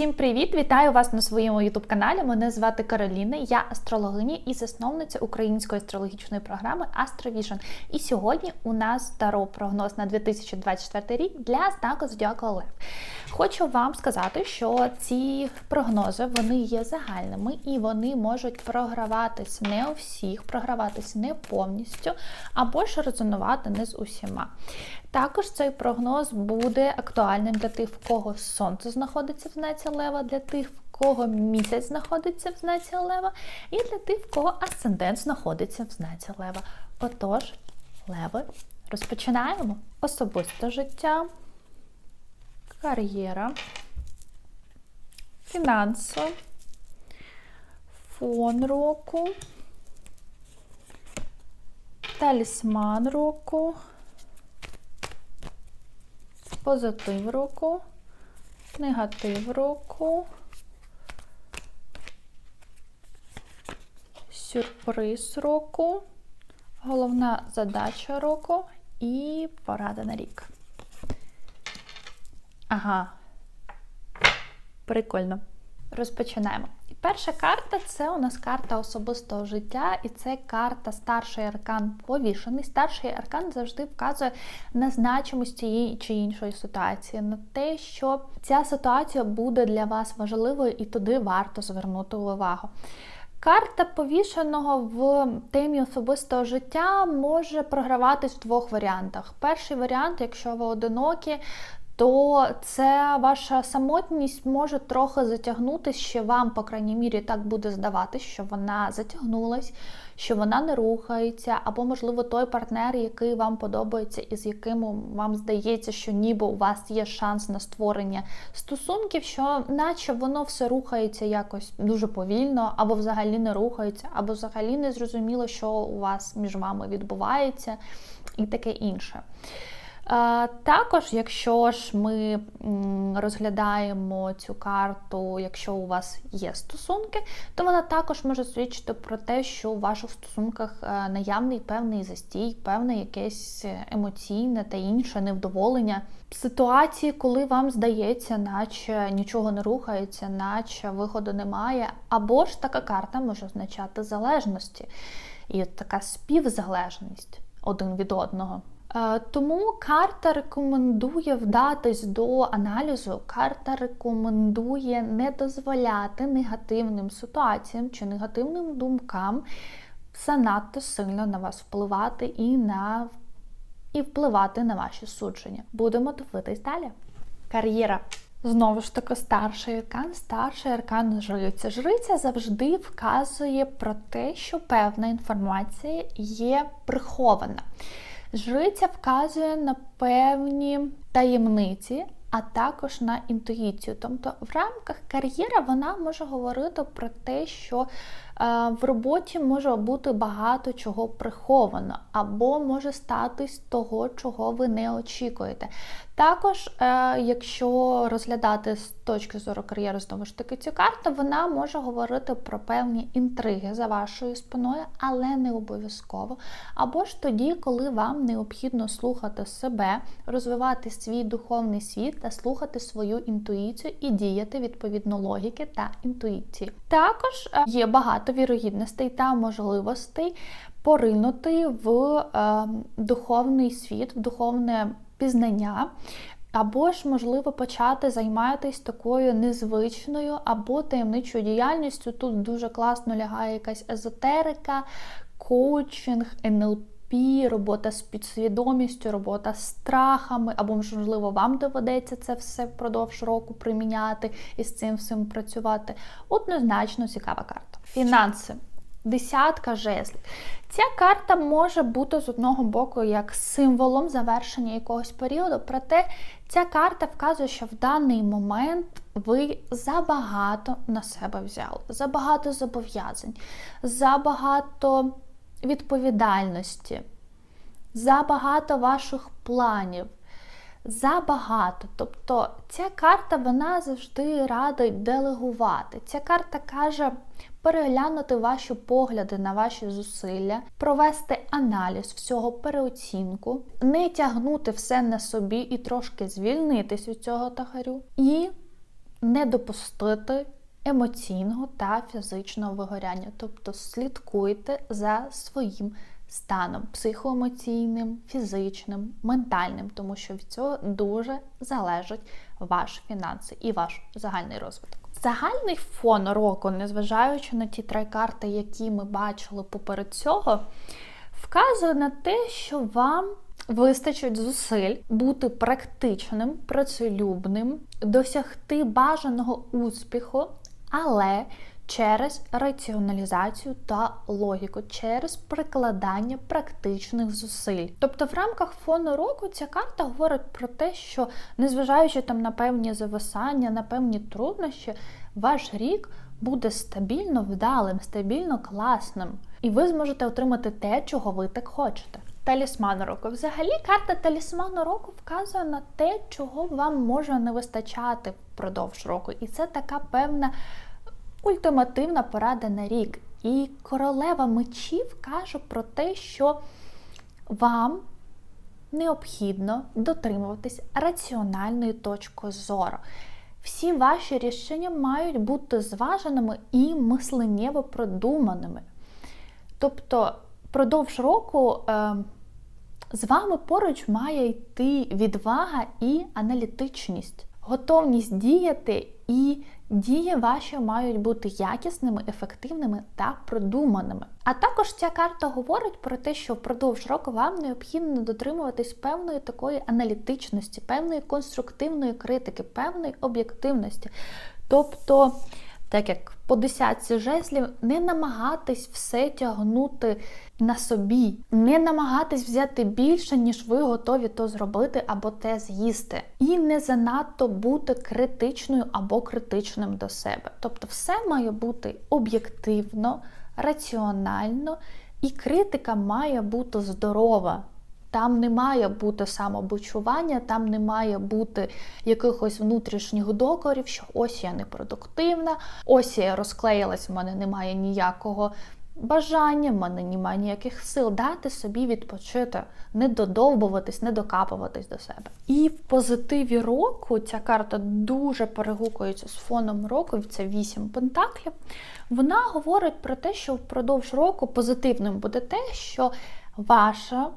Всім привіт! Вітаю вас на своєму youtube каналі. Мене звати Кароліна, я астрологиня і засновниця української астрологічної програми AstroVision. І сьогодні у нас таро прогноз на 2024 рік для знаку Зодіака Лев. Хочу вам сказати, що ці прогнози вони є загальними і вони можуть програватись не у всіх, програватись не повністю, або ж резонувати не з усіма. Також цей прогноз буде актуальним для тих, в кого сонце знаходиться в знаці Лева, для тих, в кого місяць знаходиться в знаці Лева, і для тих, в кого асцендент знаходиться в знаці Лева. Отож, Леви, розпочинаємо. Особисте життя, кар'єра, фінанси, фон року, талісман року позитив року, негатив року, сюрприз року, головна задача року і порада на рік. Ага. Прикольно. Розпочинаємо. Перша карта це у нас карта особистого життя, і це карта старший аркан повішений. Старший аркан завжди вказує на значимість тієї чи іншої ситуації, на те, що ця ситуація буде для вас важливою і туди варто звернути увагу. Карта повішеного в темі особистого життя може програватись в двох варіантах. Перший варіант, якщо ви одинокі, то це ваша самотність може трохи затягнутися, ще вам, по крайній мірі, так буде здаватись, що вона затягнулась, що вона не рухається, або, можливо, той партнер, який вам подобається, і з яким вам здається, що ніби у вас є шанс на створення стосунків, що наче воно все рухається якось дуже повільно, або взагалі не рухається, або взагалі не зрозуміло, що у вас між вами відбувається, і таке інше. Також, якщо ж ми розглядаємо цю карту, якщо у вас є стосунки, то вона також може свідчити про те, що у ваших стосунках е, наявний певний застій, певне якесь емоційне та інше невдоволення. Ситуації, коли вам здається, наче нічого не рухається, наче виходу немає, або ж така карта може означати залежності і така співзалежність один від одного. Е, тому карта рекомендує вдатись до аналізу, карта рекомендує не дозволяти негативним ситуаціям чи негативним думкам занадто сильно на вас впливати і на і впливати на ваші судження. Будемо дивитись далі. Кар'єра. Знову ж таки, старший аркан, старший аркан жриця. Жриця завжди вказує про те, що певна інформація є прихована. Жриця вказує на певні таємниці, а також на інтуїцію. Тобто в рамках кар'єри вона може говорити про те, що в роботі може бути багато чого приховано, або може статись того, чого ви не очікуєте. Також, е, якщо розглядати з точки зору кар'єри, знову ж таки, цю карту, вона може говорити про певні інтриги за вашою спиною, але не обов'язково. Або ж тоді, коли вам необхідно слухати себе, розвивати свій духовний світ та слухати свою інтуїцію і діяти відповідно логіки та інтуїції. Також е, є багато вірогідностей та можливостей поринути в е, духовний світ, в духовне пізнання. Або ж, можливо, почати займатися такою незвичною або таємничою діяльністю. Тут дуже класно лягає якась езотерика, коучинг, НЛП, робота з підсвідомістю, робота з страхами, або, можливо, вам доведеться це все впродовж року приміняти і з цим всім працювати. Однозначно цікава карта. Фінанси. Десятка жезлів. Ця карта може бути з одного боку як символом завершення якогось періоду, проте ця карта вказує, що в даний момент ви забагато на себе взяли, забагато зобов'язань, забагато відповідальності, забагато ваших планів. Забагато. Тобто ця карта вона завжди радить делегувати. Ця карта каже переглянути ваші погляди на ваші зусилля, провести аналіз всього переоцінку, не тягнути все на собі і трошки звільнитись від цього тахарю. І не допустити емоційного та фізичного вигоряння. Тобто слідкуйте за своїм станом психоемоційним, фізичним, ментальним, тому що від цього дуже залежать ваші фінанси і ваш загальний розвиток. Загальний фон року, незважаючи на ті три карти, які ми бачили поперед цього, вказує на те, що вам вистачить зусиль бути практичним, працелюбним, досягти бажаного успіху, але через раціоналізацію та логіку, через прикладання практичних зусиль. Тобто, в рамках фону року ця карта говорить про те, що незважаючи там на певні зависання, на певні труднощі, ваш рік буде стабільно вдалим, стабільно класним, і ви зможете отримати те, чого ви так хочете. Талісман року. Взагалі, карта талісману року вказує на те, чого вам може не вистачати впродовж року. І це така певна ультимативна порада на рік. І королева мечів каже про те, що вам необхідно дотримуватись раціональної точки зору. Всі ваші рішення мають бути зваженими і мисленнєво продуманими. Тобто, впродовж року е, з вами поруч має йти відвага і аналітичність, готовність діяти і Дії ваші мають бути якісними, ефективними та продуманими. А також ця карта говорить про те, що впродовж року вам необхідно дотримуватись певної такої аналітичності, певної конструктивної критики, певної об'єктивності. Тобто так як по десятці жезлів, не намагатись все тягнути на собі, не намагатись взяти більше, ніж ви готові то зробити або те з'їсти. І не занадто бути критичною або критичним до себе. Тобто, все має бути об'єктивно, раціонально, і критика має бути здорова. Там не має бути самобучування, там не має бути якихось внутрішніх докорів, що ось я непродуктивна, ось я розклеїлась, в мене немає ніякого бажання, в мене немає ніяких сил дати собі відпочити, не додовбуватись, не докапуватись до себе. І в позитиві року ця карта дуже перегукується з фоном року, це вісім пентаклів. Вона говорить про те, що впродовж року позитивним буде те, що ваша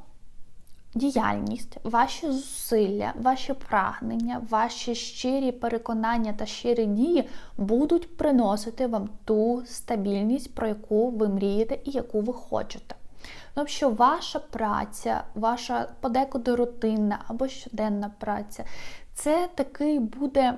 діяльність, ваші зусилля, ваші прагнення, ваші щирі переконання та щирі дії будуть приносити вам ту стабільність, про яку ви мрієте і яку ви хочете. Тому що ваша праця, ваша подекуди рутинна або щоденна праця, це такий буде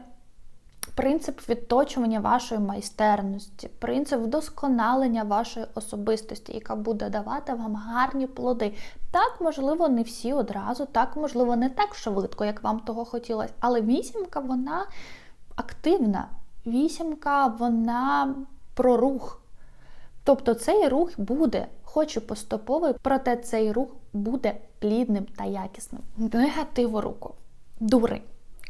принцип відточування вашої майстерності, принцип вдосконалення вашої особистості, яка буде давати вам гарні плоди. Так, можливо, не всі одразу, так, можливо, не так швидко, як вам того хотілося, але вісімка, вона активна. Вісімка, вона про рух. Тобто цей рух буде, хоч і поступовий, проте цей рух буде плідним та якісним. Негативу руку. Дурень.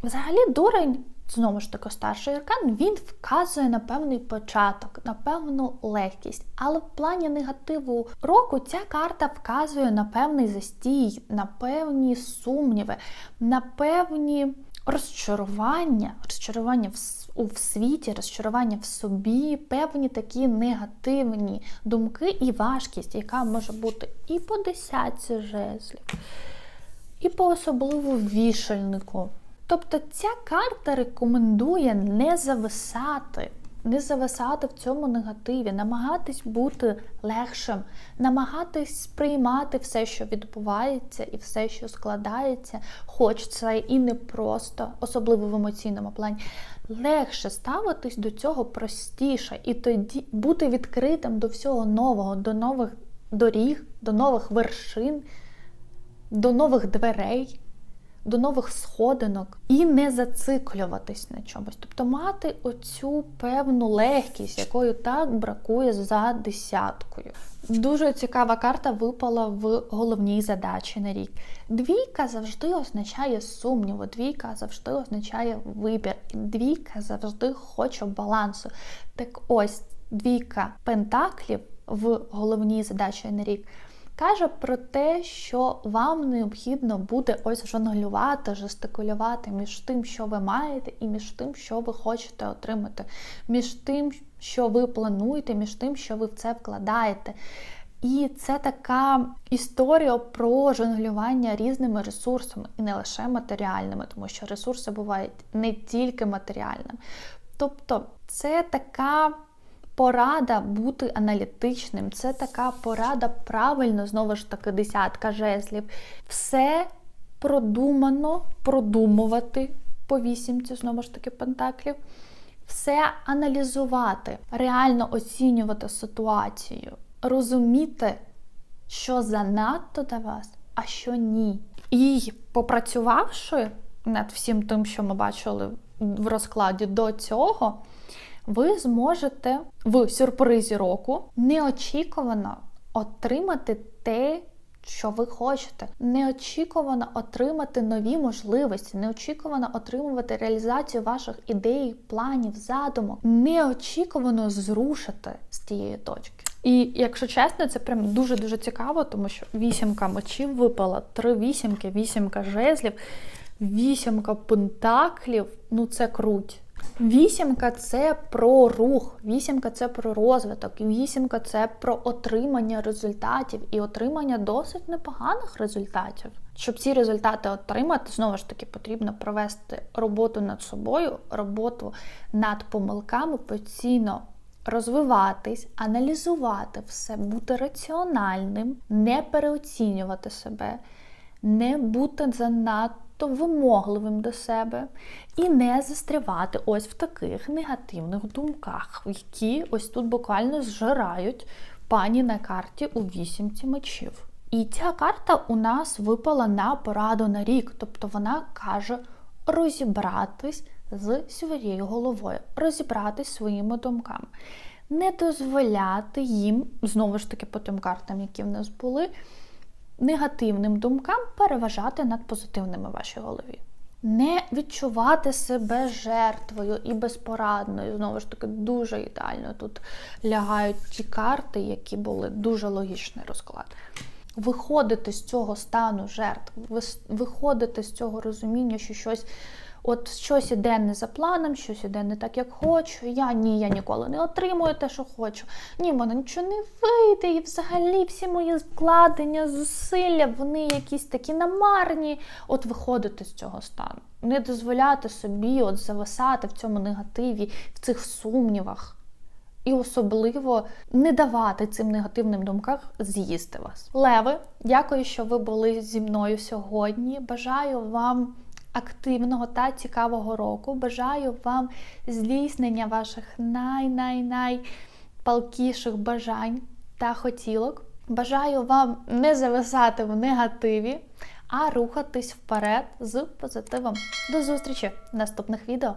Взагалі, дурень знову ж таки, старший аркан, він вказує на певний початок, на певну легкість. Але в плані негативу року ця карта вказує на певний застій, на певні сумніви, на певні розчарування, розчарування в у світі, розчарування в собі, певні такі негативні думки і важкість, яка може бути і по десятці жезлів, і по особливо вішальнику. Тобто ця карта рекомендує не зависати, не зависати в цьому негативі, намагатись бути легшим, намагатись сприймати все, що відбувається, і все, що складається, хоч це і не просто, особливо в емоційному плані. Легше ставитись до цього простіше і тоді бути відкритим до всього нового, до нових доріг, до нових вершин, до нових дверей до нових сходинок і не зациклюватись на чомусь. Тобто мати оцю певну легкість, якої так бракує за десяткою. Дуже цікава карта випала в головній задачі на рік. Двійка завжди означає сумніву, двійка завжди означає вибір, двійка завжди хоче балансу. Так ось двійка пентаклів в головній задачі на рік каже про те, що вам необхідно буде ось жонглювати, жестикулювати між тим, що ви маєте, і між тим, що ви хочете отримати, між тим, що ви плануєте, між тим, що ви в це вкладаєте. І це така історія про жонглювання різними ресурсами, і не лише матеріальними, тому що ресурси бувають не тільки матеріальними. Тобто, це така порада бути аналітичним, це така порада правильно, знову ж таки, десятка жезлів. Все продумано, продумувати по вісімці, знову ж таки, пентаклів. Все аналізувати, реально оцінювати ситуацію, розуміти, що занадто для вас, а що ні. І попрацювавши над всім тим, що ми бачили в розкладі до цього, ви зможете в сюрпризі року неочікувано отримати те, що ви хочете, неочікувано отримати нові можливості, неочікувано отримувати реалізацію ваших ідей, планів, задумок, неочікувано зрушити з тієї точки. І якщо чесно, це прям дуже дуже цікаво, тому що вісімка мечів випала, три вісімки, вісімка жезлів, вісімка пентаклів. Ну це круть. Вісімка це про рух, вісімка це про розвиток, вісімка це про отримання результатів і отримання досить непоганих результатів. Щоб ці результати отримати, знову ж таки потрібно провести роботу над собою, роботу над помилками, постійно розвиватись, аналізувати все, бути раціональним, не переоцінювати себе, не бути занадто вимогливим до себе і не застрявати ось в таких негативних думках, які ось тут буквально зжирають пані на карті у вісімці мечів. І ця карта у нас випала на пораду на рік, тобто вона каже розібратись з своєю головою, розібратись своїми думками, не дозволяти їм, знову ж таки, по тим картам, які в нас були, негативним думкам переважати над позитивними в вашій голові. Не відчувати себе жертвою і безпорадною. Знову ж таки, дуже ідеально тут лягають ті карти, які були дуже логічний розклад. Виходити з цього стану жертв, виходити з цього розуміння, що щось От щось іде не за планом, щось іде не так, як хочу. Я ні, я ніколи не отримую те, що хочу. Ні, в мене нічого не вийде. І взагалі всі мої вкладення, зусилля, вони якісь такі намарні. От виходити з цього стану. Не дозволяти собі от зависати в цьому негативі, в цих сумнівах. І особливо не давати цим негативним думкам з'їсти вас. Леви, дякую, що ви були зі мною сьогодні. Бажаю вам активного та цікавого року. Бажаю вам здійснення ваших най-най-най палкіших бажань та хотілок. Бажаю вам не зависати в негативі, а рухатись вперед з позитивом. До зустрічі в наступних відео!